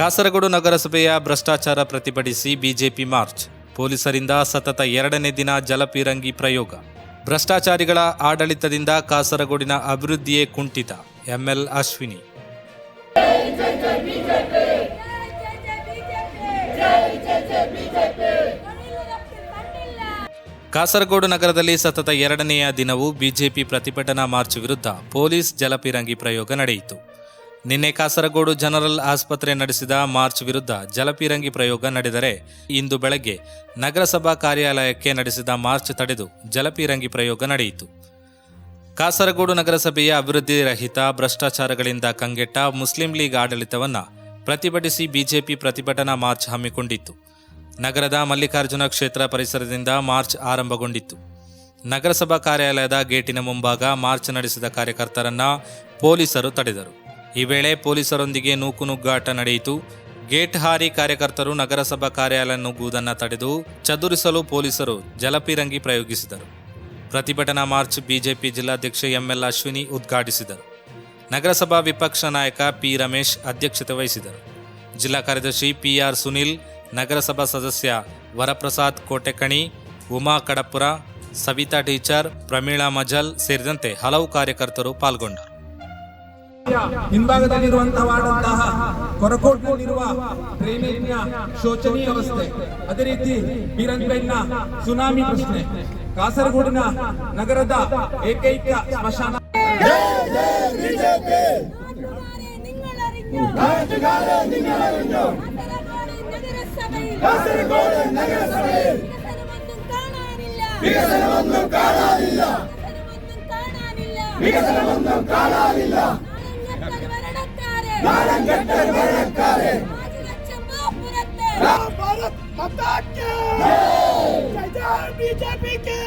ಕಾಸರಗೋಡು ನಗರಸಭೆಯ ಭ್ರಷ್ಟಾಚಾರ ಪ್ರತಿಭಟಿಸಿ ಬಿಜೆಪಿ ಮಾರ್ಚ್. ಪೊಲೀಸರಿಂದ ಸತತ ಎರಡನೇ ದಿನ ಜಲಪೀರಂಗಿ ಪ್ರಯೋಗ. ಭ್ರಷ್ಟಾಚಾರಿಗಳ ಆಡಳಿತದಿಂದ ಕಾಸರಗೋಡಿನ ಅಭಿವೃದ್ಧಿಯೇ ಕುಂಠಿತ. ಎಂಎಲ್ ಅಶ್ವಿನಿ. ಕಾಸರಗೋಡು ನಗರದಲ್ಲಿ ಸತತ ಎರಡನೆಯ ದಿನವೂ ಬಿಜೆಪಿ ಪ್ರತಿಭಟನಾ ಮಾರ್ಚ್ ವಿರುದ್ಧ ಪೊಲೀಸ್ ಜಲಪೀರಂಗಿ ಪ್ರಯೋಗ ನಡೆಯಿತು. ನಿನ್ನೆ ಕಾಸರಗೋಡು ಜನರಲ್ ಆಸ್ಪತ್ರೆ ನಡೆಸಿದ ಮಾರ್ಚ್ ವಿರುದ್ಧ ಜಲಪೀರಂಗಿ ಪ್ರಯೋಗ ನಡೆದರೆ ಇಂದು ಬೆಳಗ್ಗೆ ನಗರಸಭಾ ಕಾರ್ಯಾಲಯಕ್ಕೆ ನಡೆಸಿದ ಮಾರ್ಚ್ ತಡೆದು ಜಲಪೀರಂಗಿ ಪ್ರಯೋಗ ನಡೆಯಿತು. ಕಾಸರಗೋಡು ನಗರಸಭೆಯ ಅಭಿವೃದ್ಧಿ ರಹಿತ ಭ್ರಷ್ಟಾಚಾರಗಳಿಂದ ಕಂಗೆಟ್ಟ ಮುಸ್ಲಿಂ ಲೀಗ್ ಆಡಳಿತವನ್ನು ಪ್ರತಿಭಟಿಸಿ ಬಿಜೆಪಿ ಪ್ರತಿಭಟನಾ ಮಾರ್ಚ್ ಹಮ್ಮಿಕೊಂಡಿತ್ತು. ನಗರದ ಮಲ್ಲಿಕಾರ್ಜುನ ಕ್ಷೇತ್ರ ಪರಿಸರದಿಂದ ಮಾರ್ಚ್ ಆರಂಭಗೊಂಡಿತ್ತು. ನಗರಸಭಾ ಕಾರ್ಯಾಲಯದ ಗೇಟಿನ ಮುಂಭಾಗ ಮಾರ್ಚ್ ನಡೆಸಿದ ಕಾರ್ಯಕರ್ತರನ್ನ ಪೊಲೀಸರು ತಡೆದರು. ಈ ವೇಳೆ ಪೊಲೀಸರೊಂದಿಗೆ ನೂಕುನುಗ್ಗಾಟ ನಡೆಯಿತು. ಗೇಟ್ ಹಾರಿ ಕಾರ್ಯಕರ್ತರು ನಗರಸಭಾ ಕಾರ್ಯಾಲಯ ನುಗ್ಗುವುದನ್ನು ತಡೆದು ಚದುರಿಸಲು ಪೊಲೀಸರು ಜಲಪಿರಂಗಿ ಪ್ರಯೋಗಿಸಿದರು. ಪ್ರತಿಭಟನಾ ಮಾರ್ಚ್ ಬಿಜೆಪಿ ಜಿಲ್ಲಾಧ್ಯಕ್ಷ ಎಂಎಲ್ ಅಶ್ವಿನಿ ಉದ್ಘಾಟಿಸಿದರು. ನಗರಸಭಾ ವಿಪಕ್ಷ ನಾಯಕ ಪಿ ರಮೇಶ್ ಅಧ್ಯಕ್ಷತೆ ವಹಿಸಿದರು. ಜಿಲ್ಲಾ ಕಾರ್ಯದರ್ಶಿ ಪಿಆರ್ ಸುನಿಲ್, ನಗರಸಭಾ ಸದಸ್ಯ ವರಪ್ರಸಾದ್ ಕೋಟೆಕಣಿ, ಉಮಾ ಕಡಪುರ, ಸವಿತಾ ಟೀಚರ್, ಪ್ರಮೀಳಾ ಮಜಲ್ ಸೇರಿದಂತೆ ಹಲವು ಕಾರ್ಯಕರ್ತರು ಪಾಲ್ಗೊಂಡರು. ಹಿಂಭಾಗದಲ್ಲಿರುವಂತಹ ವಾರ್ಡಂತಹ ಕೊರಕೋಟ್ನಲ್ಲಿರುವ ಡ್ರೈನೇಜ್ನ ಶೋಚನೀಯ ಅವಸ್ಥೆ ಅದೇ ರೀತಿ ಬೀರಂಗ್ಬೈಲ್ನ ಸುನಾಮಿ ಪ್ರಶ್ನೆ ಕಾಸರಗೋಡಿನ ನಗರದ ಏಕೈಕ ಸ್ಮಶಾನ നാട്ടുകാരെ നിങ്ങളറിഞ്ഞോ കാസർഗോഡ് നഗരസഭയിൽ വികസനമൊന്നും കാണാനില്ല വികസനമൊന്നും കാണാനില്ല भारत माता के बीजेपी के।